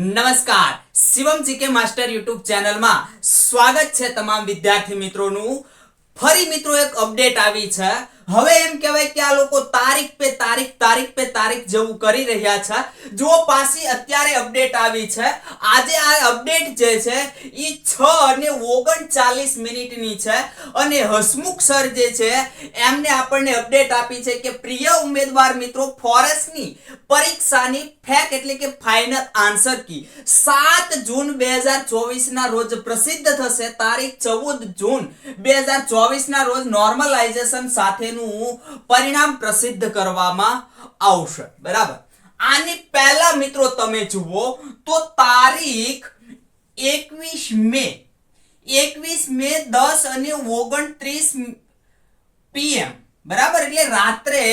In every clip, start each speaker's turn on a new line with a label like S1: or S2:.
S1: નમસ્કાર. Shivam GK master YouTube ચેનલમાં સ્વાગત છે તમામ વિદ્યાર્થી મિત્રોનું. ફરી મિત્રો એક અપડેટ આવી છે. હવે એમ કહેવાય કે આ લોકો તારીખ પે તારીખ તારીખ પે તારીખ જેવું કરી રહ્યા છે. જો પાછી અત્યારે અપડેટ આવી છે, આજે આ અપડેટ જે છે એ છ અને ઓગણચાલીસ મિનિટની છે. અને હસમુખ સર જે છે, એમને આપણને અપડેટ આપી છે કે પ્રિય ઉમેદવાર મિત્રો ફોરેસ્ટની પરીક્ષાની ફેક એટલે કે ફાઇનલ આન્સર કી. સાત જૂન બે હજાર ચોવીસના રોજ પ્રસિદ્ધ થશે. તારીખ ચૌદ જૂન બે હજાર ચોવીસના રોજ નોર્મલાઇઝેશન સાથેનું પરિણામ પ્રસિદ્ધ કરવામાં આવશે. બરાબર? આની પહેલા મિત્રો તમે જુઓ તો તારીખ એકવીસ મે. એકવીસ મે દસ અને ઓગણત્રીસ પીએમ બરાબર? એટલે રાત્રે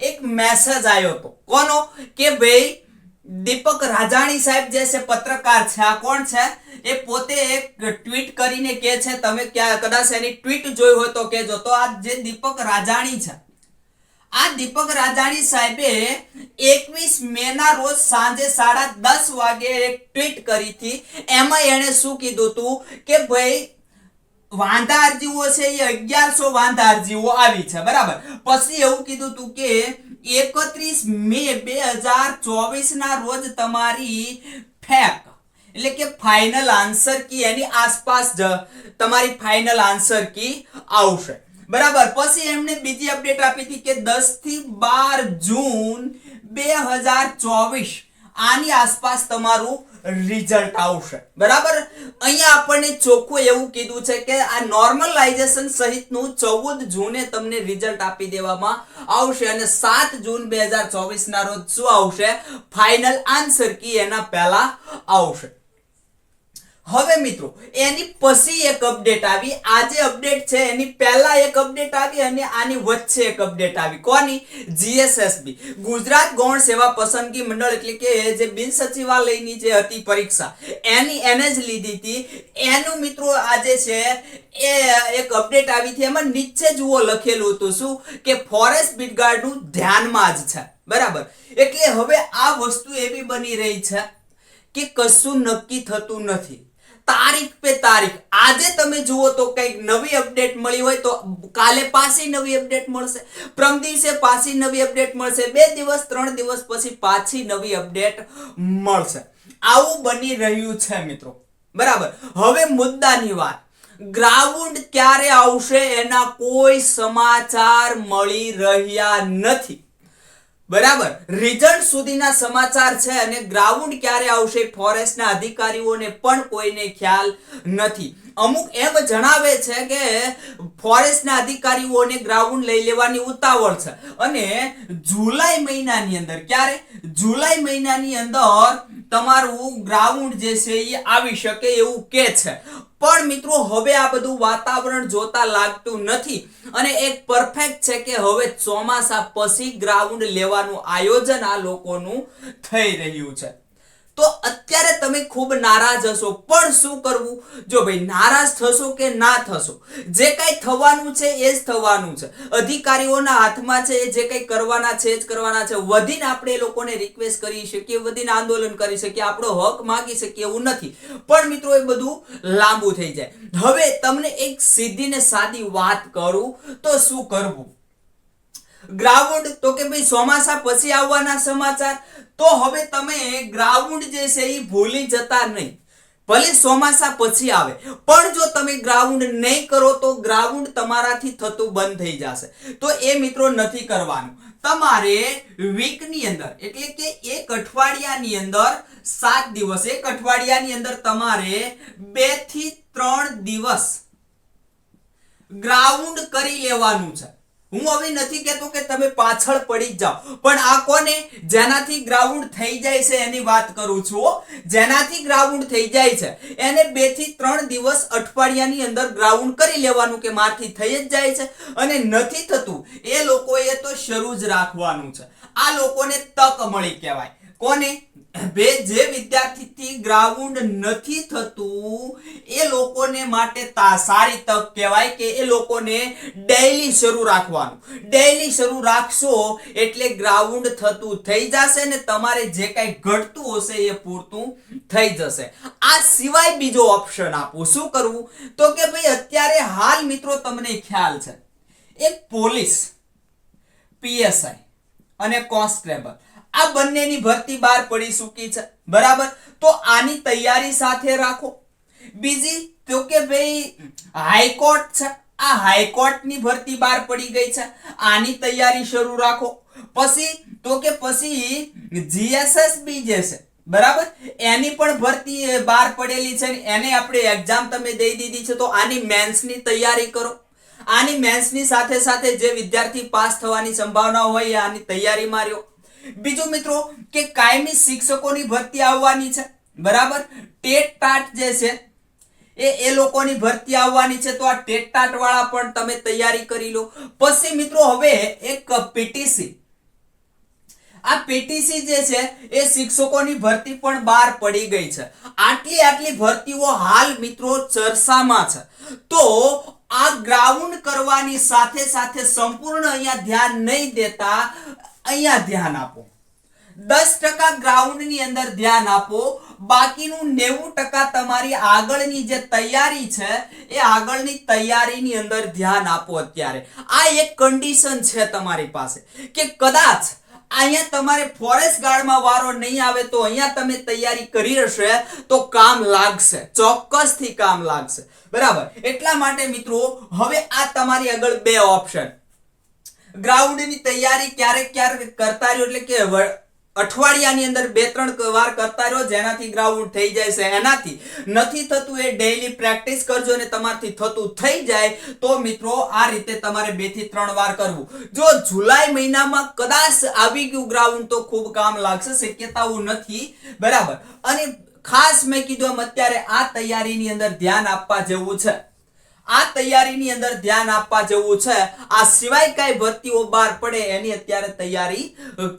S1: એક મેસેજ આવ્યો હતો. કોનો? કે ભાઈ દીપક રાજાણી સાહેબ જે છે, પત્રકાર છે, આ કોણ છે? એ પોતે એક ટ્વીટ કરીને કે છે, તમે ક્યાં, કદાચ એની ટ્વીટ જોઈ હોય તો કહેજો. તો આ જે દીપક રાજાણી છે, આ દીપક રાજાણી સાહેબે એકવીસ મે ના રોજ સાંજે સાડા દસ વાગે એક ટ્વીટ કરી હતી. એમાં એણે શું કીધું હતું કે, ભાઈ વાંધા અરજીઓ છે એ અગિયારસો વાંધા અરજીઓ આવી છે. બરાબર? પછી એવું કીધું તું કે, એકત્રીસ મે બે હજાર ચોવીસ ના રોજ તમારી ફેક. એટલે કે ફાઇનલ આન્સર કી એની આસપાસ જ તમારી ફાઇનલ આન્સર કી આવશે. બરાબર? પછી એમણે બીજી અપડેટ આપી હતી કે દસથી બાર જૂન બે હજાર ચોવીસ આની આસપાસ તમારું રિઝલ્ટ આવશે. બરાબર? અહીંયા આપણને ચોખ્ખું એવું કીધું છે કે આ નોર્મલાઇઝેશન સહિતનું ચૌદ જૂને તમને રિઝલ્ટ આપી દેવામાં આવશે અને સાત જૂન બે હજાર ચોવીસના રોજ શું આવશે? ફાઇનલ આન્સર કી એના પહેલા આવશે. હવે મિત્રો, એની પછી એક અપડેટ આવી. આજે અપડેટ છે, એની પહેલા એક અપડેટ આવી અને આની વચ્ચે એક અપડેટ આવી. કોની? જીએસએસબી ગુજરાત ગૌણ સેવા પસંદગી મંડળ એટલે કે જે બિન સચિવાલયની જે હતી પરીક્ષા, એની એને જ લીધી હતી. એનું મિત્રો આજે છે, એ એક અપડેટ આવી હતી. એમાં નીચે જુઓ લખેલું હતું શું? કે ફોરેસ્ટ બીટગાર્ડનું ધ્યાનમાં જ છે. બરાબર? એટલે હવે આ વસ્તુ એવી બની રહી છે કે કશું નક્કી થતું નથી. તારીખ પે તારીખ. આજે તમે જુઓ તો કંઈક નવી અપડેટ મળી હોય તો કાલે પાછી નવી અપડેટ મળશે. પ્રમ દિવસે પાછી નવી અપડેટ મળશે. બે દિવસ, ત્રણ દિવસ પછી પાછી નવી અપડેટ મળશે. આવું બની રહ્યું છે મિત્રો. બરાબર? હવે મુદ્દાની વાત. ગ્રાઉન્ડ ક્યારે આવશે એના કોઈ સમાચાર મળી રહ્યા નથી. બરાબર. રિઝલ્ટ સુધીના સમાચાર છે અને ગ્રાઉન્ડ ક્યારે આવશે ફોરેસ્ટના અધિકારીઓને પણ કોઈને ખ્યાલ નથી. અમુક એમ જણાવે છે કે ફોરેસ્ટના અધિકારીઓને ગ્રાઉન્ડ લઈ લેવાની ઉતાવળ છે. અને જુલાઈ મહિનાની અંદર, ક્યારે? જુલાઈ મહિનાની અંદર તમારું ગ્રાઉન્ડ જે છે એ આવી શકે એવું કે છે. પણ મિત્રો, હવે આ બધું વાતાવરણ જોતા લાગતું નથી. અને એક પરફેક્ટ છે કે હવે ચોમાસા પછી ગ્રાઉન્ડ લેવાનું આયોજન આ લોકોનું થઈ રહ્યું છે. તો અત્યારે તમે ખૂબ નારાજ હશો. પણ શું કરવું? જો ભાઈ નારાજ થશો કે ના થશો? જે કંઈ થવાનું છે એ જ થવાનું છે. અધિકારીઓના હાથમાં છે જે કંઈ કરવાના છે જ કરવાના છે. વધીને આપણે એ લોકોને રિક્વેસ્ટ કરી શકીએ, વધીને આંદોલન કરી શકીએ. આપણો હક માગી શકીએ એવું નથી. પણ મિત્રો, એ બધું લાંબુ થઈ જાય. હવે તમને એક સીધી ને સાદી વાત કરું, તો શું કરવું? ગ્રાઉન્ડ તો કે ભાઈ ચોમાસા પછી આવવાના સમાચાર, તો હવે તમે ગ્રાઉન્ડ જે છે એ ભૂલી જતા નહીં. ભલે ચોમાસા પછી આવે, પણ જો તમે ગ્રાઉન્ડ નહીં કરો તો ગ્રાઉન્ડ તમારાથી થતું બંધ થઈ જશે. તો એ મિત્રો નથી કરવાનું. તમારે વીકની અંદર, એટલે કે એક અઠવાડિયાની અંદર સાત દિવસ, એક અઠવાડિયાની અંદર તમારે બેથી ત્રણ દિવસ ગ્રાઉન્ડ કરી લેવાનું છે. હું હવે નથી કહેતો કે તમે પાછળ પડી જાઓ. પણ આ કોને? જેનાથી ગ્રાઉન્ડ થઈ જાય છે એની વાત કરું છું જેનાથી ગ્રાઉન્ડ થઈ જાય છે, એને બેથી ત્રણ દિવસ અઠવાડિયાની અંદર ગ્રાઉન્ડ કરી લેવાનું કે મારથી થઈ જ જાય છે. અને નથી થતું, એ લોકોએ તો શરૂ જ રાખવાનું છે. આ લોકોને તક મળી કહેવાય. કોને? બે જે વિદ્યાર્થીથી ગ્રાઉન્ડ નથી થતું, એ લોકોને માટે સારી તક કહેવાય કે એ લોકોને ડેઈલી શરૂ રાખવાનું. ડેઈલી શરૂ રાખશો એટલે ગ્રાઉન્ડ થતું થઈ જશે ને તમારે જે કાંઈ ઘટતું હશે એ પૂરતું થઈ જશે. આ સિવાય બીજો ઓપ્શન આપું. શું કરવું તો કે ભાઈ અત્યારે હાલ મિત્રો તમને ખ્યાલ છે. એક પોલીસ પીએસઆઈ અને કોન્સ્ટેબલ. આ બંનેની ભરતી બહાર પડી ચૂકી છે. બરાબર? તો આની તૈયારી સાથે રાખો. બીજી, તો કે ભાઈ, હાઈકોર્ટ છે. આ હાઈકોર્ટની ભરતી બહાર પડી ગઈ છે. આની તૈયારી શરૂ રાખો. પછી, તો કે પછી જીએસએસબી જે છે, બરાબર? એની પણ ભરતી બહાર પડેલી છે એને આપણે એક્ઝામ તમે દઈ દીધી છે તો આની મેન્સની તૈયારી કરો. આની મેન્સની સાથે સાથે જે વિદ્યાર્થી પાસ થવાની સંભાવના હોય આની તૈયારી માર્યો બીજું મિત્રો કે કાયમી શિક્ષકોની ભરતી આવવાની છે. બરાબર? ટેટ ટાટ જે છે, એ એ લોકોની ભરતી આવવાની છે. તો આ ટેટ ટાટ વાળા પણ તમે તૈયારી કરી લો. પછી મિત્રો હવે એક પીટીસી. આ પીટીસી જે છે, એ શિક્ષકોની ભરતી પણ બહાર પડી ગઈ છે. આટલી આટલી ભરતીઓ હાલ મિત્રો ચર્ચામાં છે. તો આ ગ્રાઉન્ડ કરવાની સાથે સાથે સંપૂર્ણ અહીંયા ધ્યાન નહીં દેતા અહીંયા ધ્યાન આપો. દસ ટકા ગ્રાઉન્ડની અંદર ધ્યાન આપો. બાકીનું નેવું ટકા તમારી આગળની જે તૈયારી છે, એ આગળની તૈયારીની અંદર ધ્યાન આપો અત્યારે. આ એક કન્ડિશન છે તમારી પાસે કે કદાચ અહીંયા તમારે ફોરેસ્ટ ગાર્ડમાં વારો નહીં આવે તો અહીંયા તમે તૈયારી કરી હશે તો કામ લાગશે, ચોક્કસથી કામ લાગશે. બરાબર? એટલા માટે મિત્રો, હવે આ તમારી આગળ બે ઓપ્શન ગ્રાઉન્ડની તૈયારી ક્યારેક ક્યારેક કરતા રહ્યો એટલે કે અઠવાડિયાની અંદર બે ત્રણ વાર કરતા રહ્યો, જેનાથી ગ્રાઉન્ડ થઈ જાય છે. એનાથી નથી થતું એ ડેઈલી પ્રેક્ટિસ કરજો અને તમારથી થતું થઈ જાય તો મિત્રો આ રીતે તમારે બેથી ત્રણ વાર કરવું. જો જુલાઈ મહિનામાં કદાચ આવી ગયું ગ્રાઉન્ડ તો ખૂબ કામ લાગશે, શક્યતાઓ નથી. બરાબર. અને ખાસ મેં કીધું એમ અત્યારે આ તૈયારીની અંદર ધ્યાન આપવા જેવું છે. આ તૈયારીની અંદર ધ્યાન આપવા જેવું છે. આ સિવાય કઈ ભરતીઓ બહાર પડે એની અત્યારે તૈયારી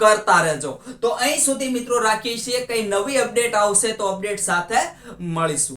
S1: કરતા રહેજો. તો અહીં સુધી મિત્રો રાખીએ છીએ, કઈ નવી અપડેટ આવશે તો અપડેટ સાથે મળીશું.